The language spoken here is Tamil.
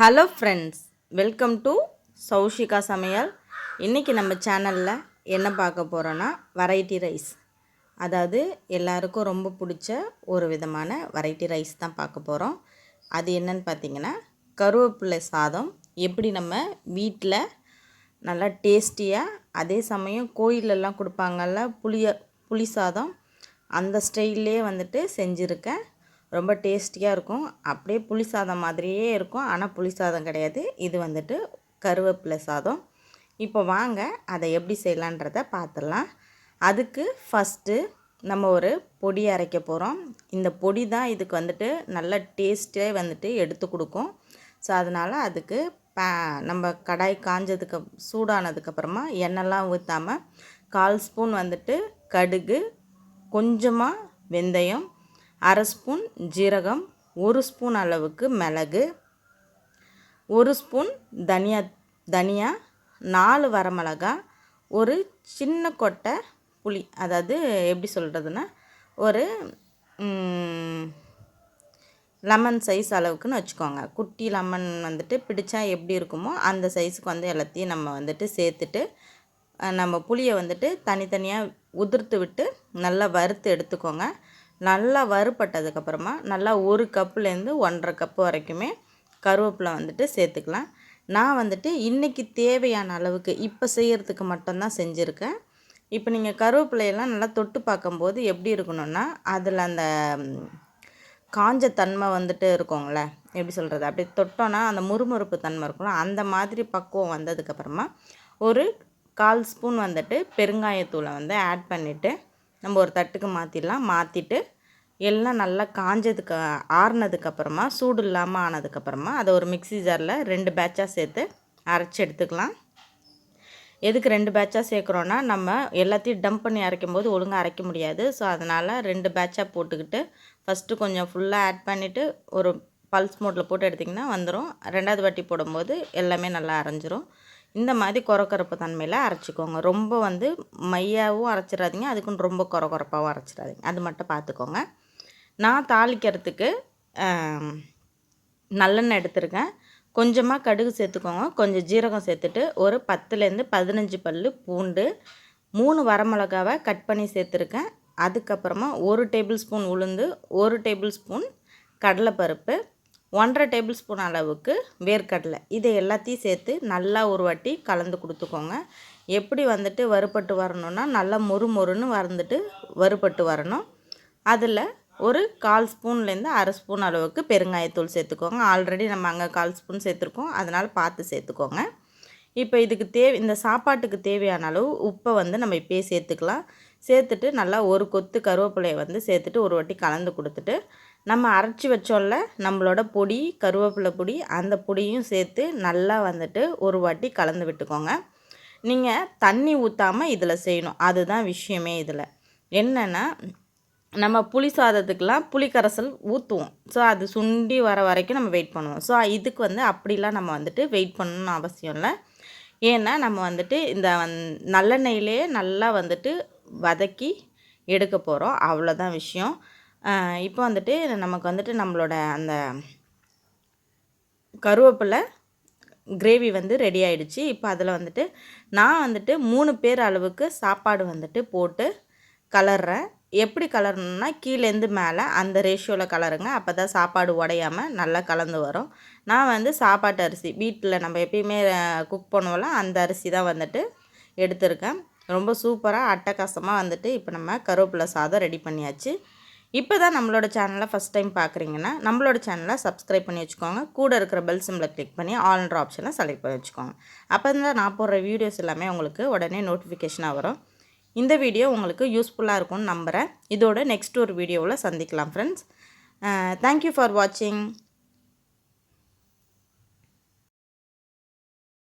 Hello friends welcome to Soushika சமையல். இன்றைக்கி நம்ம சேனலில் என்ன பார்க்க போகிறோன்னா வெரைட்டி ரைஸ் அதாவது எல்லாருக்கும் ரொம்ப பிடிச்ச ஒரு விதமான வெரைட்டி ரைஸ் தான் பார்க்க போகிறோம் அது என்னன்னு பார்த்தீங்கன்னா கருவேப்பிலை சாதம். எப்படி நம்ம வீட்டில் நல்லா டேஸ்டியாக அதே சமயம் கோயிலெல்லாம் கொடுப்பாங்கல்ல புளிய புளி சாதம். அந்த ஸ்டைல்லே வந்துட்டு செஞ்சுருக்கேன். ரொம்ப டேஸ்டியாக இருக்கும். அப்படியே புளி சாதம் மாதிரியே இருக்கும். ஆனால் புளி சாதம் கிடையாது. இது வந்துட்டு கருவேப்பிலை சாதம். இப்போ வாங்க அதை எப்படி செய்யலான்றத பார்த்துடலாம். அதுக்கு ஃபஸ்ட்டு நம்ம ஒரு பொடி அரைக்க போகிறோம் இந்த பொடி தான் இதுக்கு வந்துட்டு நல்ல டேஸ்ட்டே வந்துட்டு எடுத்து கொடுக்கும். ஸோ அதனால் அதுக்கு பே நம்ம கடாய் காஞ்சதுக்கு சூடானதுக்கப்புறமா எண்ணெய்லாம் ஊற்றாமல் கால் ஸ்பூன் வந்துட்டு கடுகு கொஞ்சமாக வெந்தயம் அரை ஸ்பூன் ஜீரகம் ஒரு ஸ்பூன் அளவுக்கு மிளகு ஒரு ஸ்பூன் தனியா தனியா நாலு வரமிளகா ஒரு சின்ன கொட்டை புளி அதாவது எப்படி சொல்கிறதுனா ஒரு லெமன் சைஸ் அளவுக்குன்னு வச்சுக்கோங்க. குட்டி லெமன் வந்துட்டு பிடிச்சா எப்படி இருக்குமோ அந்த சைஸுக்கு வந்து எல்லாத்தையும் நம்ம வந்துட்டு சேர்த்துட்டு நம்ம புளியை வந்துட்டு தனித்தனியாக உதிர்த்து விட்டு நல்லா வறுத்து எடுத்துக்கோங்க. நல்லா வறுபட்டதுக்கப்புறமா நல்லா ஒரு கப்புலேருந்து ஒன்றரை கப்பு வரைக்குமே கருவேப்பிலை வந்துட்டு சேர்த்துக்கலாம். நான் வந்துட்டு இன்றைக்கி தேவையான அளவுக்கு இப்போ செய்கிறதுக்கு மட்டும்தான் செஞ்சுருக்கேன். இப்போ நீங்கள் கருவேப்பிலையெல்லாம் நல்லா தொட்டு பார்க்கும்போது எப்படி இருக்கணும்னா அதில் அந்த காஞ்ச தன்மை வந்துட்டு இருக்குங்கள எப்படி சொல்கிறது அப்படி தொட்டோன்னா அந்த முறுமுறுப்பு தன்மை இருக்கும்ல அந்த மாதிரி பக்குவம் வந்ததுக்கப்புறமா ஒரு கால் ஸ்பூன் வந்துட்டு பெருங்காயத்தூளை வந்து ஆட் பண்ணிவிட்டு நம்ம ஒரு தட்டுக்கு மாற்றிடலாம் மாற்றிட்டு எல்லாம் நல்லா காஞ்சதுக்கு ஆறுனதுக்கப்புறமா சூடு இல்லாமல் ஆனதுக்கப்புறமா அதை ஒரு மிக்சி ஜாரில் ரெண்டு பேட்சாக சேர்த்து அரைச்சி எடுத்துக்கலாம். எதுக்கு ரெண்டு பேட்சாக சேர்க்குறோன்னா நம்ம எல்லாத்தையும் டம்ப் பண்ணி அரைக்கும் போது ஒழுங்காக அரைக்க முடியாது. ஸோ அதனால் ரெண்டு பேட்சாக போட்டுக்கிட்டு ஃபஸ்ட்டு கொஞ்சம் ஃபுல்லாக ஆட் பண்ணிவிட்டு ஒரு பல்ஸ் மோட்டில் போட்டு எடுத்திங்கன்னா வந்துடும் ரெண்டாவது வாட்டி போடும்போது எல்லாமே நல்லா அரைஞ்சிரும். இந்த மாதிரி குறக்குறப்பு தன்மையில் அரைச்சிக்கோங்க. ரொம்ப வந்து மையாகவும் அரைச்சிடாதீங்க. அதுக்குன்னு ரொம்ப குறக்குறப்பாகவும் அரைச்சிடாதீங்க. அது மட்டும் பார்த்துக்கோங்க நான் தாளிக்கிறதுக்கு நல்லெண்ணெய் எடுத்திருக்கேன். கொஞ்சமாக கடுகு சேர்த்துக்கோங்க. கொஞ்சம் ஜீரகம் சேர்த்துட்டு ஒரு பத்துலேருந்து பதினஞ்சு பல் பூண்டு மூணு வரமிளகாவை கட் பண்ணி சேர்த்துருக்கேன். அதுக்கப்புறமா ஒரு டேபிள் ஸ்பூன் உளுந்து ஒரு டேபிள் ஸ்பூன் கடலைப்பருப்பு ஒன்றரை டேபிள் ஸ்பூன் அளவுக்கு வேர்க்கடலை. இதை எல்லாத்தையும் சேர்த்து நல்லா ஒரு வாட்டி கலந்து கொடுத்துக்கோங்க. எப்படி வந்துட்டு வறுபட்டு வரணுன்னா நல்லா மொறு மொறுன்னு வறந்துட்டு வறுபட்டு வரணும். அதில் ஒரு கால் ஸ்பூன்லேருந்து அரை ஸ்பூன் அளவுக்கு பெருங்காயத்தூள் சேர்த்துக்கோங்க. ஆல்ரெடி நம்ம அங்கே கால் ஸ்பூன் சேர்த்துருக்கோம். அதனால் பார்த்து சேர்த்துக்கோங்க. இப்போ இதுக்கு தேவை இந்த சாப்பாட்டுக்கு தேவையான அளவு உப்பை வந்து நம்ம இப்போயே சேர்த்துக்கலாம். சேர்த்துட்டு நல்லா ஒரு கொத்து கருவேப்பிலையை வந்து சேர்த்துட்டு ஒரு வாட்டி கலந்து கொடுத்துட்டு நம்ம அரைச்சி வச்சோம்ல நம்மளோட பொடி கருவேப்பிலை பொடி அந்த பொடியும் சேர்த்து நல்லா வந்துட்டு ஒரு வாட்டி கலந்து விட்டுக்கோங்க. நீங்கள் தண்ணி ஊற்றாமல் இதில் செய்யணும். அதுதான் விஷயமே இதில். என்னென்னா நம்ம புளி சாதத்துக்கெலாம் புளி கரைசல் ஊற்றுவோம் ஸோ அது சுண்டி வர வரைக்கும் நம்ம வெயிட் பண்ணுவோம். ஸோ இதுக்கு வந்து அப்படிலாம் நம்ம வந்துட்டு வெயிட் பண்ணணும்னு அவசியம் இல்லை. ஏன்னா நம்ம வந்துட்டு இந்த வந் நல்லெண்ணெயிலே நல்லா வந்துட்டு வதக்கி எடுக்க போகிறோம் அவ்வளோதான் விஷயம். இப்போ வந்துட்டு நமக்கு வந்துட்டு நம்மளோட அந்த கருவேப்பிலை கிரேவி வந்து ரெடி ஆகிடுச்சு இப்போ அதில் வந்துட்டு நான் வந்துட்டு மூணு பேர் அளவுக்கு சாப்பாடு வந்துட்டு போட்டு கலர்றேன். எப்படி கலரணுன்னா கீழேருந்து மேலே அந்த ரேஷியோவில் கலருங்க. அப்போ தான் சாப்பாடு உடையாமல் நல்லா கலந்து வரும். நான் வந்து சாப்பாட்டு அரிசி வீட்டில் நம்ம எப்பயுமே குக் பண்ணுவோம்ல அந்த அரிசி தான் வந்துட்டு எடுத்திருக்கேன். ரொம்ப சூப்பராக அட்டகாசமாக வந்துட்டு இப்போ நம்ம கருவேப்பிலை சாதம் ரெடி பண்ணியாச்சு. இப்போ தான் நம்மளோட சேனலை ஃபஸ்ட் டைம் பார்க்குறீங்கன்னா நம்மளோட சேனலை சப்ஸ்கிரைப் பண்ணி வச்சுக்கோங்க. கூட இருக்கிற பெல் சிம்பில் கிளிக் பண்ணி ஆல்ன்ற ஆப்ஷனை செலக்ட் பண்ணி வச்சுக்கோங்க. அப்போ தான் நான் போடுற வீடியோஸ் எல்லாமே உங்களுக்கு உடனே நோட்டிஃபிகேஷனாக வரும். இந்த வீடியோ உங்களுக்கு யூஸ்ஃபுல்லாக இருக்கும்னு நம்புகிறேன் இதோட நெக்ஸ்ட் ஒரு வீடியோவில் சந்திக்கலாம் ஃப்ரெண்ட்ஸ் தேங்க்யூ ஃபார் வாட்சிங்